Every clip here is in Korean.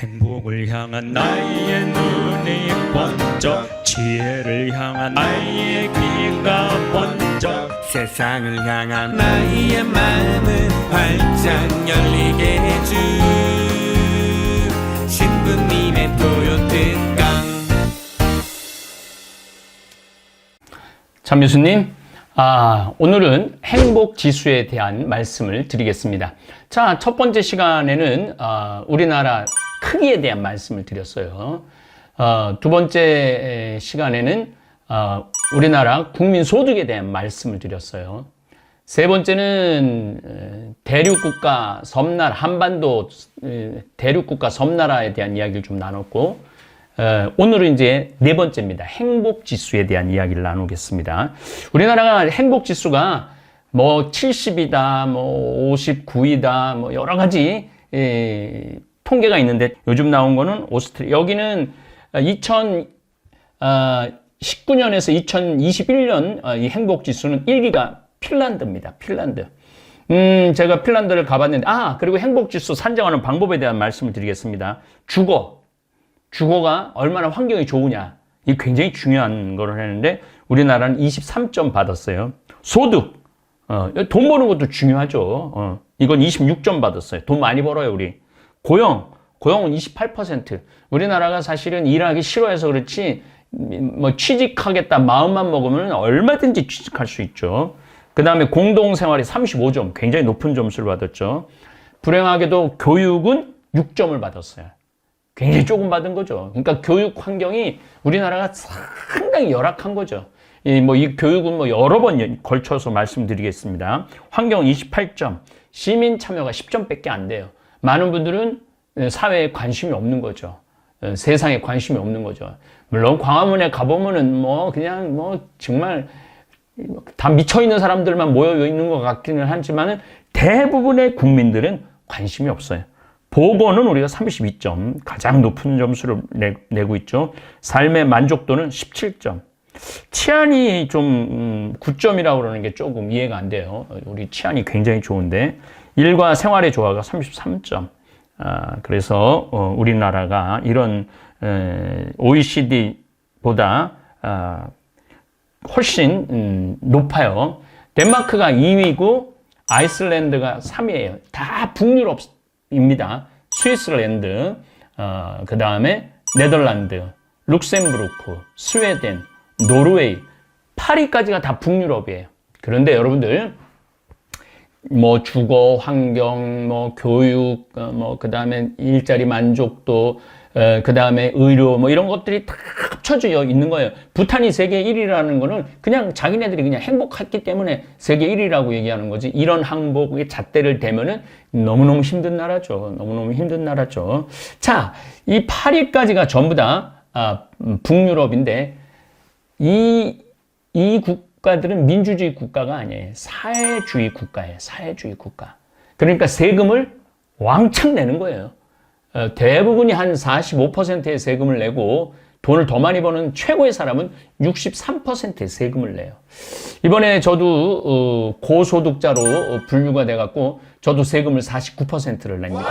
행복을 향한 나의 눈이 번쩍 지혜를 향한 나의 귀가 번쩍. 세상을 향한 나의 마음을 활짝 열리게 해준 신부님의 토요특강. 참교수님, 아, 오늘은 행복 지수에 대한 말씀을 드리겠습니다. 자, 첫 번째 시간에는 아, 우리나라 크기에 대한 말씀을 드렸어요. 어, 두 번째 시간에는 아, 우리나라 국민 소득에 대한 말씀을 드렸어요. 세 번째는 에, 대륙 국가 섬나라 한반도 에, 대륙 국가 섬나라에 대한 이야기를 좀 나눴고 어, 오늘은 이제 네 번째입니다. 행복 지수에 대한 이야기를 나누겠습니다. 우리나라가 행복 지수가 뭐 70이다, 뭐 59이다, 뭐 여러 가지 에, 통계가 있는데 요즘 나온 거는 오스트리 여기는 2019년에서 2021년 어, 이 행복 지수는 1위가 핀란드입니다. 핀란드. 음, 제가 핀란드를 가봤는데, 아, 그리고 행복 지수 산정하는 방법에 대한 말씀을 드리겠습니다. 주거. 주거가 얼마나 환경이 좋으냐. 이 굉장히 중요한 거를 했는데, 우리나라는 23점 받았어요. 소득. 어, 돈 버는 것도 중요하죠. 어, 이건 26점 받았어요. 돈 많이 벌어요, 우리. 고용. 고용은 28%. 우리나라가 사실은 일하기 싫어해서 그렇지, 뭐 취직하겠다 마음만 먹으면 얼마든지 취직할 수 있죠. 그 다음에 공동생활이 35점, 굉장히 높은 점수를 받았죠. 불행하게도 교육은 6점을 받았어요. 굉장히 조금 받은 거죠. 그러니까 교육 환경이 우리나라가 상당히 열악한 거죠. 이 뭐 이 교육은 뭐 여러 번 걸쳐서 말씀드리겠습니다. 환경 28점, 시민 참여가 10점 밖에 안 돼요. 많은 분들은 사회에 관심이 없는 거죠. 어, 세상에 관심이 없는 거죠. 물론 광화문에 가보면은 뭐 그냥 뭐 정말 다 미쳐 있는 사람들만 모여 있는 것 같기는 하지만은 대부분의 국민들은 관심이 없어요. 보건은 우리가 32점, 가장 높은 점수를 내, 고 있죠. 삶의 만족도는 17점. 치안이 좀 음, 9점이라고 그러는 게 조금 이해가 안 돼요. 우리 치안이 굉장히 좋은데 일과 생활의 조화가 33점. 아, 그래서 어, 우리나라가 이런 에, OECD보다 아, 훨씬 음, 높아요. 덴마크가 2위고 아이슬란드가 3위예요. 다 북유럽입니다. 스위스랜드, 어, 그 다음에 네덜란드, 룩셈부르크, 스웨덴, 노르웨이, 파리까지가 다 북유럽이에요. 그런데 여러분들 뭐 주거 환경, 뭐 교육, 어, 뭐 그다음에 일자리 만족도, 그 다음에 의료, 뭐 이런 것들이 다 합쳐져 있는 거예요. 부탄이 세계 1위라는 거는 그냥 자기네들이 그냥 행복했기 때문에 세계 1위라고 얘기하는 거지. 이런 항복의 잣대를 대면은 너무너무 힘든 나라죠. 너무너무 힘든 나라죠. 자, 이 8위까지가 전부 다 아, 음, 북유럽인데 이, 이 국 가들은 민주주의 국가가 아니에요. 사회주의 국가예요. 사회주의 국가. 그러니까 세금을 왕창 내는 거예요. 어, 대부분이 한 45%의 세금을 내고 돈을 더 많이 버는 최고의 사람은 63%의 세금을 내요. 이번에 저도 어, 고소득자로 어, 분류가 돼갖고 저도 세금을 49%를 냅니다.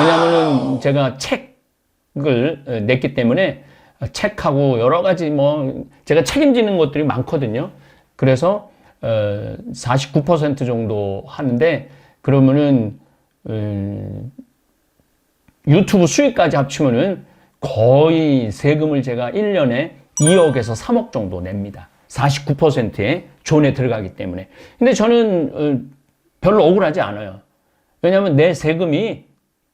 왜냐하면 제가 책을 냈기 때문에 책하고 여러 가지 뭐 제가 책임지는 것들이 많거든요. 그래서 49% 정도 하는데 그러면은 유튜브 수익까지 합치면은 거의 세금을 제가 1년에 2억에서 3억 정도 냅니다. 49%의 존에 들어가기 때문에. 근데 저는 어, 별로 억울하지 않아요. 왜냐하면 내 세금이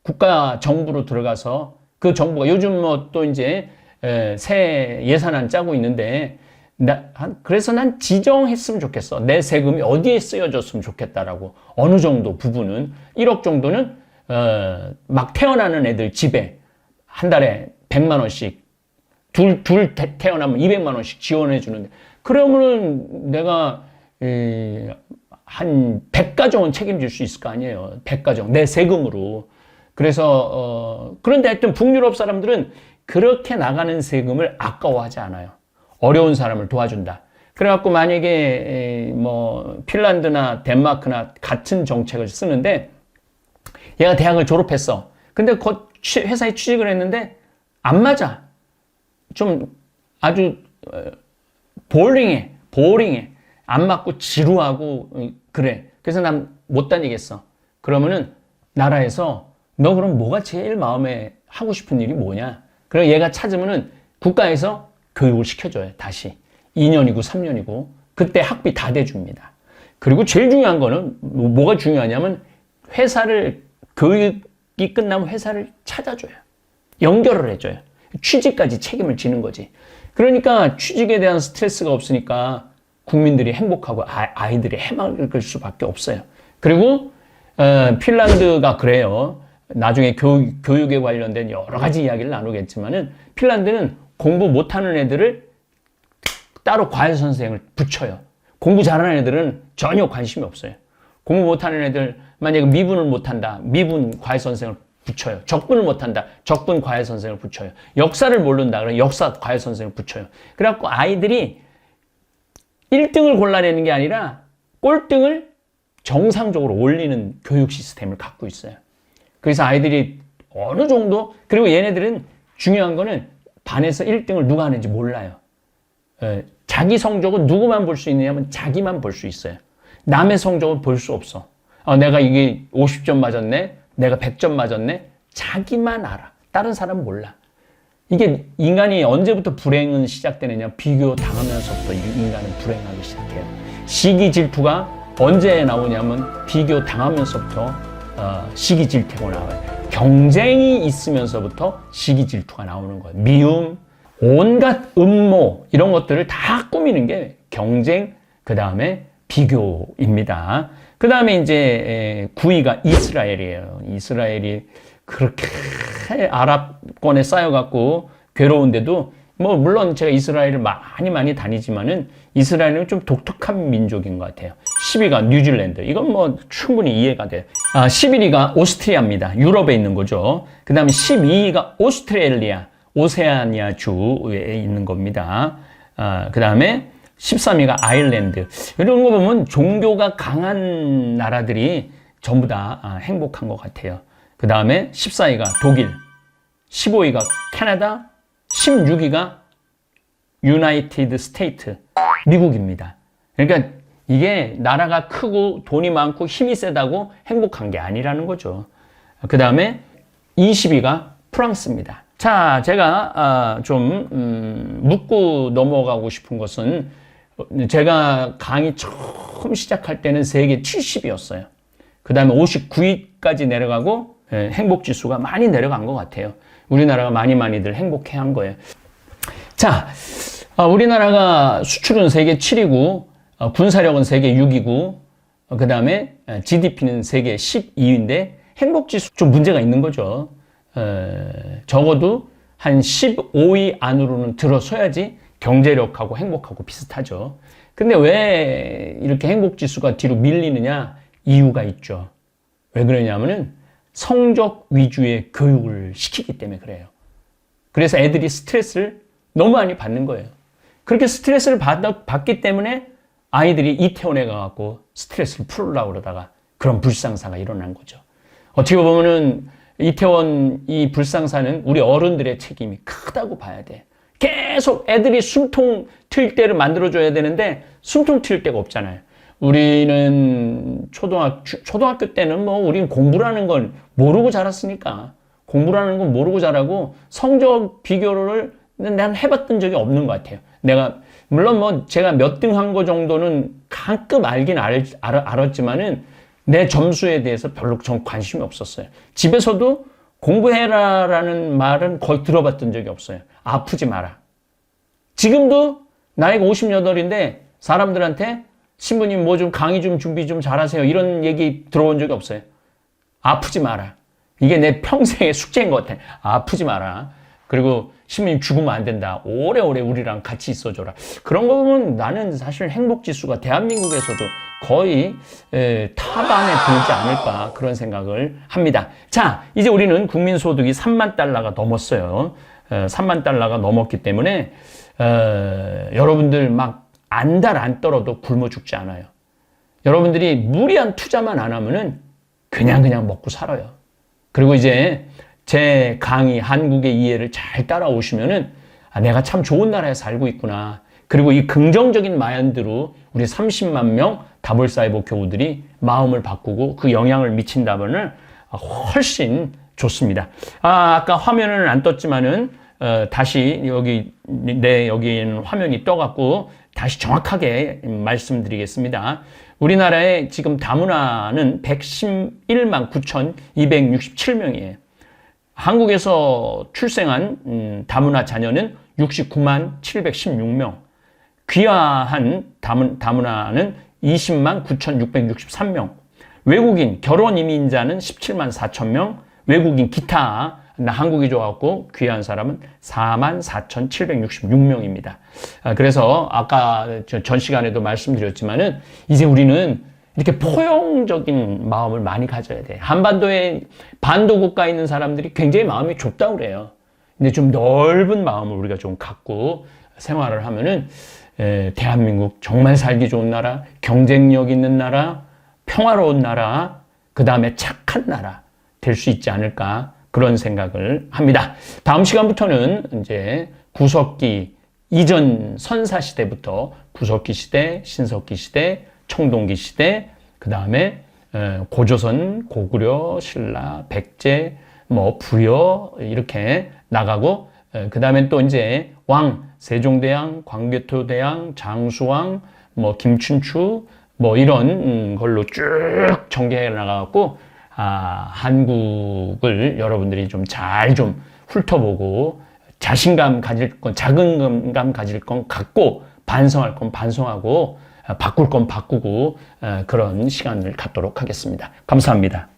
국가 정부로 들어가서 그 정부가 요즘 뭐 또 이제 새 예산안 짜고 있는데 나, 그래서 난 지정했으면 좋겠어. 내 세금이 어디에 쓰여졌으면 좋겠다라고. 어느 정도 부분은 1억 정도는 어, 막 태어나는 애들 집에 한 달에 100만 원씩 둘, 둘 태어나면 200만 원씩 지원해 주는데 그러면은 내가 에, 한 100가정은 책임질 수 있을 거 아니에요. 100가정. 내 세금으로. 그래서 어, 그런데 하여튼 북유럽 사람들은 그렇게 나가는 세금을 아까워하지 않아요. 어려운 사람을 도와준다. 그래갖고 만약에 뭐 핀란드나 덴마크나 같은 정책을 쓰는데 얘가 대학을 졸업했어. 근데 거 취- 회사에 취직을 했는데 안 맞아. 좀 아주 어, 보링해, 보링해. 안 맞고 지루하고 어, 그래. 그래서 난 못 다니겠어. 그러면은 나라에서 너 그럼 뭐가 제일 마음에 하고 싶은 일이 뭐냐? 그래 얘가 찾으면은 국가에서 교육을 시켜줘요. 다시 2년이고 3년이고 그때 학비 다 대줍니다. 그리고 제일 중요한 거는 뭐- 뭐가 중요하냐면 회사를 교육이 끝나면 회사를 찾아줘요. 연결을 해줘요. 취직까지 책임을 지는 거지. 그러니까 취직에 대한 스트레스가 없으니까 국민들이 행복하고 아- 아이들이 해맑을 수밖에 없어요. 그리고 어, 핀란드가 그래요. 나중에 교육, 교육에 관련된 여러 가지 이야기를 나누겠지만은 핀란드는 공부 못하는 애들을 따로 과외 선생을 붙여요. 공부 잘하는 애들은 전혀 관심이 없어요. 공부 못하는 애들 만약에 미분을 못한다, 미분 과외 선생을 붙여요. 적분을 못한다, 적분 과외 선생을 붙여요. 역사를 모른다, 그러면 역사 과외 선생을 붙여요. 그래갖고 아이들이 1등을 골라내는 게 아니라 꼴등을 정상적으로 올리는 교육 시스템을 갖고 있어요. 그래서 아이들이 어느 정도 그리고 얘네들은 중요한 거는 반에서 1등을 누가 하는지 몰라요. 예, 자기 성적은 누구만 볼 수 있느냐면 자기만 볼 수 있어요. 남의 성적은 볼 수 없어. 아, 내가 이게 50점 맞았네, 내가 100점 맞았네, 자기만 알아. 다른 사람은 몰라. 이게 인간이 언제부터 불행은 시작되느냐? 비교 당하면서부터 이 인간은 불행하기 시작해요. 시기 질투가 언제 나오냐면 비교 당하면서부터 어, 시기 질투가 나와요. 경쟁이 있으면서부터 시기 질투가 나오는 거예요. 미움, 온갖 음모 이런 것들을 다 꾸미는 게 경쟁, 그 다음에 비교입니다. 그 다음에 이제 9위가 이스라엘이에요. 이스라엘이 그렇게 아랍권에 쌓여갖고 괴로운데도 뭐 물론 제가 이스라엘을 많이 많이 다니지만은 이스라엘은 좀 독특한 민족인 것 같아요. 10위가 뉴질랜드. 이건 뭐 충분히 이해가 돼요. 아, 11위가 오스트리아입니다. 유럽에 있는 거죠. 그 다음에 12위가 오스트레일리아. 오세아니아 주에 있는 겁니다. 아, 그 다음에 13위가 아일랜드. 이런 거 보면 종교가 강한 나라들이 전부 다 아, 행복한 것 같아요. 그 다음에 14위가 독일, 15위가 캐나다, 16위가 유나이티드 스테이트, 미국입니다. 그러니까 이게 나라가 크고 돈이 많고 힘이 세다고 행복한 게 아니라는 거죠. 그 다음에 20위가 프랑스입니다. 자, 제가 아, 좀 음, 묻고 넘어가고 싶은 것은 제가 강의 처음 시작할 때는 세계 70이었어요. 그 다음에 59위까지 내려가고 예, 행복 지수가 많이 내려간 것 같아요. 우리나라가 많이 많이들 행복해 한 거예요. 자, 어, 우리나라가 수출은 세계 7위고, 어, 군사력은 세계 6위고, 그 다음에 GDP는 세계 12위인데, 행복지수 좀 문제가 있는 거죠. 어, 적어도 한 15위 안으로는 들어서야지 경제력하고 행복하고 비슷하죠. 근데 왜 이렇게 행복지수가 뒤로 밀리느냐? 이유가 있죠. 왜 그러냐면은 성적 위주의 교육을 시키기 때문에 그래요. 그래서 애들이 스트레스를 너무 많이 받는 거예요. 그렇게 스트레스를 받, 받기 때문에 아이들이 이태원에 가갖고 스트레스를 풀으려고 그러다가 그런 불상사가 일어난 거죠. 어떻게 보면은 이태원 이 불상사는 우리 어른들의 책임이 크다고 봐야 돼. 계속 애들이 숨통 트일 때를 만들어줘야 되는데 숨통 트일 데가 없잖아요. 우리는 초등학, 초등학교 때는 뭐 우리는 공부라는 걸 모르고 자랐으니까 공부라는 건 모르고 자라고 성적 비교를 난 해봤던 적이 없는 것 같아요. 내가 물론 뭐 제가 몇 등 한 거 정도는 가끔 알긴 알, 알, 알았지만은 내 점수에 대해서 별로 전 관심이 없었어요. 집에서도 공부해라라는 말은 거의 들어봤던 적이 없어요. 아프지 마라. 지금도 나이가 58인데 사람들한테 신부님 뭐 좀 강의 좀 준비 좀 잘하세요. 이런 얘기 들어본 적이 없어요. 아프지 마라. 이게 내 평생의 숙제인 것 같아. 아프지 마라. 그리고 신부님 죽으면 안 된다. 오래오래 우리랑 같이 있어줘라. 그런 거 보면 나는 사실 행복지수가 대한민국에서도 거의 에, 탑안에 들지 않을까 그런 생각을 합니다. 자, 이제 우리는 국민소득이 3만 달러가 넘었어요. 에, 3만 달러가 넘었기 때문에 에, 여러분들 막 안달 안 떨어도 굶어 죽지 않아요. 여러분들이 무리한 투자만 안 하면은 그냥 그냥 먹고 살아요. 그리고 이제 제 강의 한국의 이해를 잘 따라오시면은 아, 내가 참 좋은 나라에 살고 있구나. 그리고 이 긍정적인 마인드로 우리 30만 명 다볼사이버 교우들이 마음을 바꾸고 그 영향을 미친다면은 훨씬 좋습니다. 아, 아까 화면은 안 떴지만은 어, 다시 여기 내 여기에는 화면이 떠갖고 다시 정확하게 말씀드리겠습니다. 우리나라에 지금 다문화는 111만 9,267명이에요. 한국에서 출생한 음, 다문화 자녀는 69만 716명. 귀화한 다문, 다문화는 20만 9,663명. 외국인 결혼 이민자는 17만 4천 명. 외국인 기타 나 한국이 좋았고 귀한 사람은 4만 4,766명입니다. 아, 그래서 아까 저전 시간에도 말씀드렸지만은 이제 우리는 이렇게 포용적인 마음을 많이 가져야 돼. 한반도에 반도 국가에 있는 사람들이 굉장히 마음이 좁다고 그래요. 근데 좀 넓은 마음을 우리가 좀 갖고 생활을 하면은 에, 대한민국 정말 살기 좋은 나라, 경쟁력 있는 나라, 평화로운 나라, 그 다음에 착한 나라 될 수 있지 않을까 그런 생각을 합니다. 다음 시간부터는 이제 구석기 이전 선사 시대부터 구석기 시대, 신석기 시대, 청동기 시대, 그 다음에 고조선, 고구려, 신라, 백제, 뭐 부여 이렇게 나가고 그 다음에 또 이제 왕 세종대왕, 광개토대왕, 장수왕, 뭐 김춘추 뭐 이런 음, 걸로 쭉 전개해 나가고 아, 한국을 여러분들이 좀잘좀 훑어보고 자신감 가질 건 자긍감 가질 건 갖고 반성할 건 반성하고 아, 바꿀 건 바꾸고 아, 그런 시간을 갖도록 하겠습니다. 감사합니다.